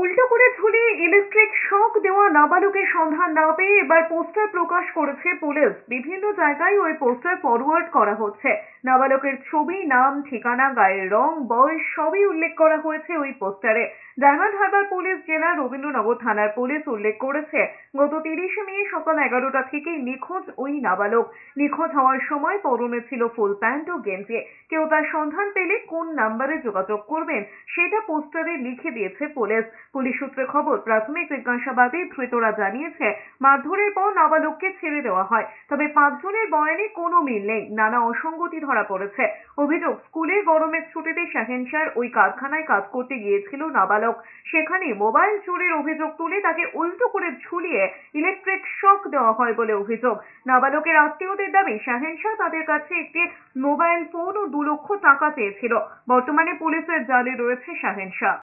উল্টো করে ঝুলিয়ে ইলেকট্রিক শক দেওয়া নাবালকের সন্ধান না পেয়ে এবার পোস্টার প্রকাশ করেছে পুলিশ। বিভিন্ন জায়গায় ওই পোস্টার ফরওয়ার্ড করা হচ্ছে। নাবালকের ছবি, নাম, ঠিকানা, গায়ের রং, বয়স সবই উল্লেখ করা হয়েছে ওই পোস্টারে ডায়মন্ড হারবার পুলিশ জেলা রবীন্দ্রনগর থানার পুলিশ উল্লেখ করেছে, গত তিরিশে মে সকাল এগারোটা থেকে নিখোঁজ ওই নাবালক। নিখোঁজ হওয়ার সময় পরনে ছিল ফুল প্যান্ট ও গেঞ্জি। কেউ তার সন্ধান পেলে কোন নাম্বারে যোগাযোগ করবেন, সেটা পোস্টারে লিখে দিয়েছে পুলিশ। পুলিশ সূত্রে খবর, প্রাথমিক জিজ্ঞাসাবাদে ধৃতরা জানিয়েছে, মারধরের পর নাবালককে ছেড়ে দেওয়া হয়। তবে পাঁচজনের বয়ানে কোনো মিল নেই, নানা অসঙ্গতি ধরা পড়েছে। অভিযোগ স্কুলের গরমের ছুটিতে শাহেনশার ওই কারখানায় কাজ করতে গিয়েছিল নাবালক। সেখানে মোবাইল চুরির অভিযোগ তুলে তাকে উল্টো করে ঝুলিয়ে ইলেকট্রিক শক দেওয়া হয় বলে অভিযোগ। নাবালকের আত্মীয়দের দাবি শাহেনশাহ তাদের কাছে একটি মোবাইল ফোন ও দু লক্ষ টাকা চেয়েছিল। বর্তমানে পুলিশের জালে রয়েছে শাহেনশাহ